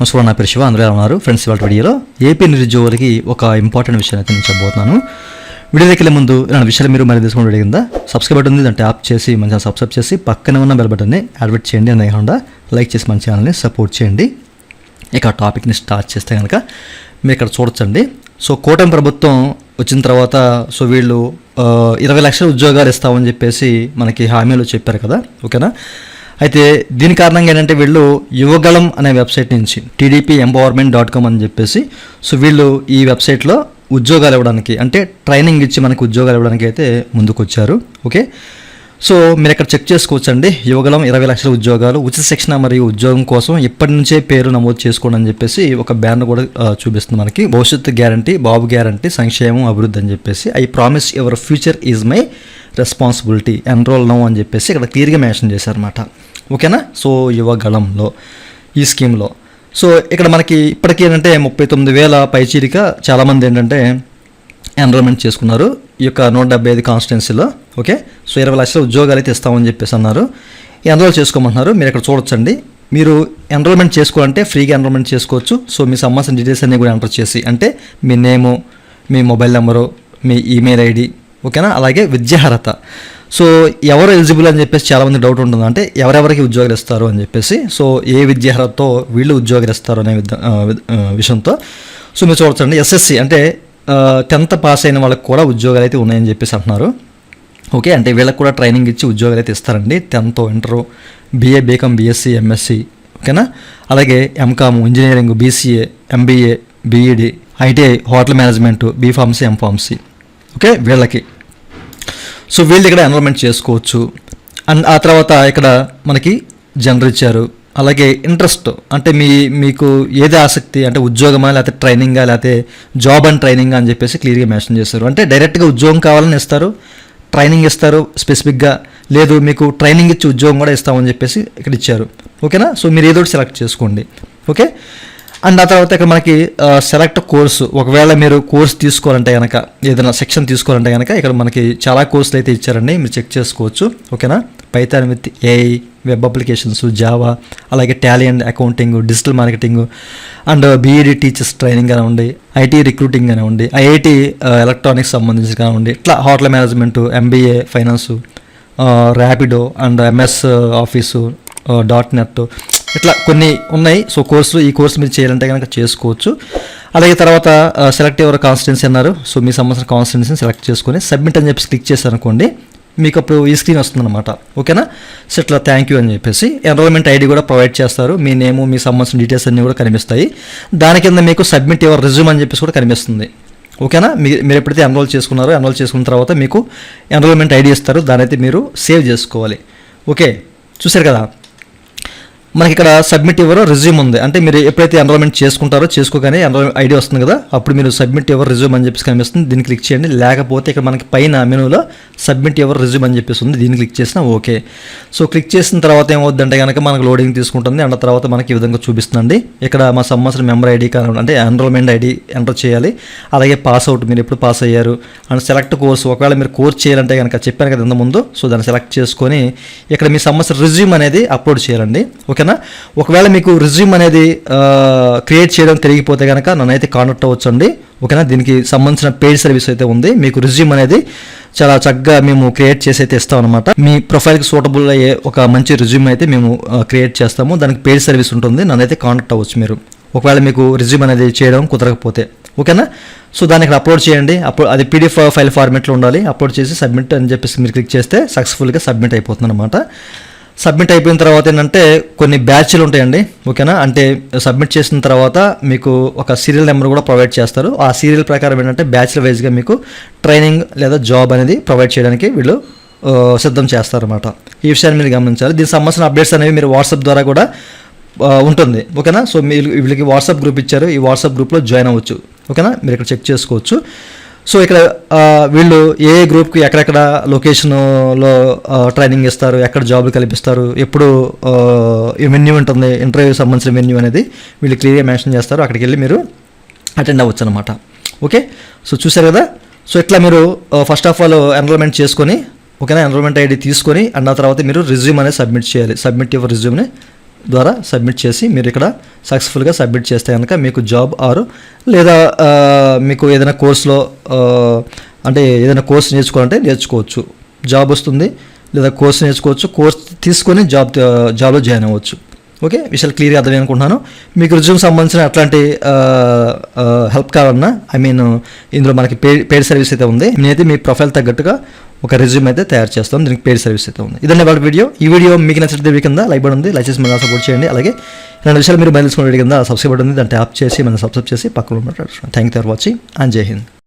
నమస్కారం నా పేరు శివ అందరూ ఉన్నారు? ఫ్రెండ్స్ ఇవాళ వీడియోలో ఏపీ నిరుద్యోగులకి ఒక ఇంపార్టెంట్ విషయం అయితే నేను చెప్పబోతున్నాను. వీడియో దగ్గర ముందు నా విషయాలు మీరు మరి తీసుకుని అడిగిందా? సబ్స్క్రైబ్ బటన్ ఉంది దాన్ని ట్యాప్ చేసి మంచిగా సబ్స్క్రైబ్ చేసి పక్కన ఉన్న బెల్ బటన్ని యాడ్వర్ట్ చేయండి అని కాకుండా లైక్ చేసి మన ఛానల్ని సపోర్ట్ చేయండి. ఇక ఆ టాపిక్ని స్టార్ట్ చేస్తే కనుక మీరు ఇక్కడ చూడొచ్చండి. సో కూటమి ప్రభుత్వం వచ్చిన తర్వాత సో వీళ్ళు ఇరవై లక్షల ఉద్యోగాలు ఇస్తామని చెప్పేసి మనకి హామీలు చెప్పారు కదా ఓకేనా? అయితే దీని కారణంగా ఏంటంటే వీళ్ళు యువగళం అనే వెబ్సైట్ నుంచి టీడీపీ ఎంపవర్మెంట్ డాట్ కామ్ అని చెప్పేసి సో వీళ్ళు ఈ వెబ్సైట్లో ఉద్యోగాలు ఇవ్వడానికి అంటే ట్రైనింగ్ ఇచ్చి మనకి ఉద్యోగాలు ఇవ్వడానికి అయితే ముందుకొచ్చారు. ఓకే? సో మీరు ఇక్కడ చెక్ చేసుకోవచ్చండి? యువగలం ఇరవై లక్షల ఉద్యోగాలు ఉచిత శిక్షణ మరియు ఉద్యోగం కోసం ఇప్పటి నుంచే పేరు నమోదు చేసుకోండి అని చెప్పేసి ఒక బ్యానర్ కూడా చూపిస్తుంది మనకి. భవిష్యత్తు గ్యారంటీ బాబు గ్యారంటీ సంక్షేమం అభివృద్ధి అని చెప్పేసి I promise your future is my responsibility enrol no అని చెప్పేసి ఇక్కడ క్లియర్గా మెన్షన్ చేశారన్నమాట. ఓకేనా? సో యువగళంలో ఈ స్కీమ్లో. సో ఇక్కడ మనకి ఇప్పటికీ ఏంటంటే ముప్పై తొమ్మిది వేల పైచీరిక చాలామంది ఏంటంటే ఎన్రోల్మెంట్ చేసుకున్నారు ఈ యొక్క నూట డెబ్బై ఐదు కాన్స్టిట్యున్సీలో ఓకే? సో ఇరవై లక్షల ఉద్యోగాలు అయితే ఇస్తామని చెప్పేసి అన్నారు. ఎన్రోల్ చేసుకోమంటున్నారు మీరు ఇక్కడ చూడొచ్చండి. మీరు ఎన్రోల్మెంట్ చేసుకోవాలంటే ఫ్రీగా ఎన్రోల్మెంట్ చేసుకోవచ్చు. సో మీ సంబంధించిన డీటెయిల్స్ అన్నీ కూడా ఎంటర్ చేసి అంటే మీ నేము మీ మొబైల్ నెంబరు మీ ఈమెయిల్ ఐడి ఓకేనా? అలాగే విద్యార్హత సో ఎవరు ఎలిజిబుల్ అని చెప్పేసి చాలామంది డౌట్ ఉంటుంది. అంటే ఎవరెవరికి ఉద్యోగాలు ఇస్తారు అని చెప్పేసి సో ఏ విద్యార్హతతో వీళ్ళు ఉద్యోగాలు ఇస్తారు అనే విధ- విషయంతో. సో మీరు చూడొచ్చండి ఎస్ఎస్సి అంటే టెన్త్ పాస్ అయిన వాళ్ళకి కూడా ఉద్యోగాలు అయితే ఉన్నాయని చెప్పేసి అంటున్నారు. ఓకే అంటే వీళ్ళకి కూడా ట్రైనింగ్ ఇచ్చి ఉద్యోగాలు అయితే ఇస్తారండి. Tenth inter BA BCom BSc MSc ఓకేనా? అలాగే MCom engineering BCA MBA BEd ITI hotel management B pharmacy M pharmacy okay వీళ్ళకి. సో వీళ్ళు ఇక్కడ ఎన్రోల్మెంట్ చేసుకోవచ్చు. అండ్ ఆ తర్వాత ఇక్కడ మనకి జనరల్ ఇచ్చారు. అలాగే ఇంట్రెస్ట్ అంటే మీ మీకు ఏది ఆసక్తి అంటే ఉద్యోగమా లేకపోతే ట్రైనింగా లేకపోతే జాబ్ అండ్ ట్రైనింగ్ అని చెప్పేసి క్లియర్గా మెన్షన్ చేస్తారు అంటే డైరెక్ట్గా ఉద్యోగం కావాలని ఇస్తారు ట్రైనింగ్ ఇస్తారు స్పెసిఫిక్గా లేదు మీకు ట్రైనింగ్ ఇచ్చి ఉద్యోగం కూడా ఇస్తామని చెప్పేసి ఇక్కడ ఇచ్చారు. ఓకేనా సో మీరు ఏదో ఒకటి సెలెక్ట్ చేసుకోండి. ఓకే అండ్ ఆ తర్వాత ఇక్కడ మనకి సెలెక్ట్ కోర్సు ఒకవేళ మీరు కోర్స్ తీసుకోవాలంటే కనుక ఏదైనా సెక్షన్ తీసుకోవాలంటే కనుక ఇక్కడ మనకి చాలా కోర్సులు అయితే ఇచ్చారండి. మీరు చెక్ చేసుకోవచ్చు. ఓకేనా? Python with AI web applications Java అలాగే Tally and accounting digital marketing and BEd teachers training కానివ్వండి ఐటీ రిక్రూటింగ్ కానివ్వండి ఐఐటి ఎలక్ట్రానిక్స్ సంబంధించి కానివ్వండి ఇట్లా hotel management MBA finance Rapido and MS office dot net ఇట్లా కొన్ని ఉన్నాయి. సో కోర్సులు ఈ కోర్సు మీరు చేయాలంటే కనుక చేసుకోవచ్చు. అలాగే తర్వాత సెలెక్ట్ ఎవరు కాన్స్టిట్యున్సీ అన్నారు. సో మీ సంబంధించిన కాన్స్టిట్యున్సీని సెలెక్ట్ చేసుకొని సబ్మిట్ అని చెప్పి క్లిక్ చేశారు అనుకోండి మీకు అప్పుడు ఈ స్క్రీన్ వస్తుందన్నమాట. ఓకేనా? సో ఇట్లా థ్యాంక్ యూ అని చెప్పేసి ఎన్రోల్మెంట్ ఐడి కూడా ప్రొవైడ్ చేస్తారు. మీ నేము మీ సంబంధించిన డీటెయిల్స్ అన్నీ కూడా కనిపిస్తాయి. దాని కింద మీకు సబ్మిట్ యువర్ రిజ్యూమ్ అని చెప్పేసి కూడా కనిపిస్తుంది. ఓకేనా? మీరు మీరు ఎప్పుడైతే ఎన్రోల్ చేసుకున్నారో ఎన్రోల్ చేసుకున్న తర్వాత మీకు ఎన్రోల్మెంట్ ఐడి ఇస్తారు. దాని అయితే మీరు సేవ్ చేసుకోవాలి. ఓకే? చూశారు కదా? మనకి ఇక్కడ సబ్మిట్ ఎవరో రిజ్యూమ్ ఉంది. అంటే మీరు ఎప్పుడైతే ఎన్రోల్మెంట్ చేసుకుంటారో చేసుకోగానే ఎన్రోల్ ఐడి వస్తుంది కదా అప్పుడు మీరు సబ్మిట్ ఎవరు రిజ్యూమ్ అని చెప్పేసి కనిపిస్తుంది. దీన్ని క్లిక్ చేయండి. లేకపోతే ఇక్కడ మనకి పైన మెనూలో సబ్మిట్ ఎవరు రిజ్యూమ్ అని చెప్పేసి ఉంది. దీన్ని క్లిక్ చేసినా ఓకే. సో క్లిక్ చేసిన తర్వాత ఏమవుద్దంటే కనుక మనకు లోడింగ్ తీసుకుంటుంది. అండ్ తర్వాత మనకి ఈ విధంగా చూపిస్తుందండి. ఇక్కడ మా సంబంధించిన మెంబర్ ఐడి కానీ అంటే ఎన్రోల్మెంట్ ఐడి ఎంటర్ చేయాలి. అలాగే పాస్ అవుట్ మీరు ఎప్పుడు పాస్ అయ్యారు. అండ్ సెలెక్ట్ కోర్స్ ఒకవేళ మీరు కోర్స్ చేయాలంటే కనుక చెప్పాను కదా ఇంత ముందు. సో దాన్ని సెలెక్ట్ చేసుకొని ఇక్కడ మీ సంబంధించిన రిజ్యూమ్ అనేది అప్లోడ్ చేయాలండి. ఓకే ఓకేనా ఒకవేళ మీకు రిజ్యూమ్ అనేది క్రియేట్ చేయడం తెలియకపోతే కనుక నన్నైతే కాంటాక్ట్ అవ్వచ్చు అండి ఓకేనా? దీనికి సంబంధించిన పేజ్ సర్వీస్ అయితే ఉంది. మీకు రిజ్యూమ్ అనేది చాలా చక్కగా మేము క్రియేట్ చేసి అయితే ఇస్తాం అనమాట మీ ప్రొఫైల్కి సూటబుల్ అయ్యే ఒక మంచి రిజ్యూమ్ అయితే మేము క్రియేట్ చేస్తాము. దానికి పేజ్ సర్వీస్ ఉంటుంది. నన్నైతే కాంటాక్ట్ అవ్వచ్చు మీరు. ఒకవేళ మీకు రిజ్యూమ్ అనేది చేయడం కుదరకపోతే. ఓకేనా? సో దాన్ని ఇక్కడ అప్లోడ్ చేయండి. అప్పుడు అది పీడిఎఫ్ ఫైల్ ఫార్మేట్లో ఉండాలి. అప్లోడ్ చేసి సబ్మిట్ అని చెప్పేసి మీరు క్లిక్ చేస్తే సక్సెస్ఫుల్గా సబ్మిట్ అయిపోతుంది అనమాట సబ్మిట్ అయిపోయిన తర్వాత ఏంటంటే కొన్ని బ్యాచ్లు ఉంటాయండి ఓకేనా? అంటే సబ్మిట్ చేసిన తర్వాత మీకు ఒక సీరియల్ నెంబర్ కూడా ప్రొవైడ్ చేస్తారు. ఆ సీరియల్ ప్రకారం ఏంటంటే బ్యాచ్ల వైజ్గా మీకు ట్రైనింగ్ లేదా జాబ్ అనేది ప్రొవైడ్ చేయడానికి వీళ్ళు సిద్ధం చేస్తారన్నమాట. ఈ విషయాన్ని మీరు గమనించాలి. దీనికి సంబంధించిన అప్డేట్స్ అనేవి మీరు వాట్సాప్ ద్వారా కూడా ఉంటుంది ఓకేనా? సో మీరు వీళ్ళకి వాట్సాప్ గ్రూప్ ఇచ్చారు. ఈ వాట్సాప్ గ్రూప్లో జాయిన్ అవ్వచ్చు ఓకేనా? మీరు ఇక్కడ చెక్ చేసుకోవచ్చు. సో ఇక్కడ వీళ్ళు ఏ ఏ గ్రూప్కి ఎక్కడెక్కడ లొకేషన్లో ట్రైనింగ్ ఇస్తారు ఎక్కడ జాబ్లు కల్పిస్తారు ఎప్పుడు వెన్యూ ఉంటుంది ఇంటర్వ్యూ సంబంధించిన వెన్యూ అనేది వీళ్ళు క్లియర్గా మెన్షన్ చేస్తారు. అక్కడికి వెళ్ళి మీరు అటెండ్ అవ్వచ్చు అనమాట ఓకే? సో చూసారు కదా? సో ఇట్లా మీరు ఫస్ట్ ఆఫ్ ఆల్ ఎన్రోల్మెంట్ చేసుకొని ఓకేనా? ఎన్రోల్మెంట్ ఐడి తీసుకొని అండ్ ఆ తర్వాత మీరు రిజ్యూమ్ అనేది సబ్మిట్ చేయాలి. సబ్మిట్ యువర్ రిజ్యూమ్ని ద్వారా సబ్మిట్ చేసి మీరు ఇక్కడ సక్సెస్ఫుల్గా సబ్మిట్ చేస్తే కనుక మీకు జాబ్ ఆరు లేదా మీకు ఏదైనా కోర్సులో అంటే ఏదైనా కోర్స్ నేర్చుకోవాలంటే నేర్చుకోవచ్చు. జాబ్ వస్తుంది లేదా కోర్స్ నేర్చుకోవచ్చు కోర్స్ తీసుకొని జాబ్ జాబ్లో జాయిన్ అవ్వచ్చు. ఓకే విషయాలు క్లియర్గా అర్థమై అనుకుంటున్నాను. మీకు రుజువు సంబంధించిన అట్లాంటి హెల్ప్ కావాలన్నా ఐ మీన్ ఇందులో మనకి పేడ్ పేడ్ సర్వీస్ అయితే ఉంది. నేనైతే మీ ప్రొఫైల్ తగ్గట్టుగా ఒక రెజ్యూమ్ అయితే తయారు చేస్తాం దీనికి పేడ్ సర్వీస్ అయితే ఉంది. ఇదండి వాళ్ళ వీడియో ఈ వీడియో మీకు నచ్చితే వీడియో కింద లైక్ బడి ఉంది. లైక్ చేసి మన సపోర్ట్ చేయండి. అలాగే రెండు విషయాలు మీరు బయలుదేరుకున్న వీడియో కింద సబ్స్క్రైబ్ ఉంది. దాన్ని ట్యాప్ చేసి మనం సబ్స్క్రైబ్ చేసి పక్కన ఉన్నట్టు thank you for watching and జై హింద్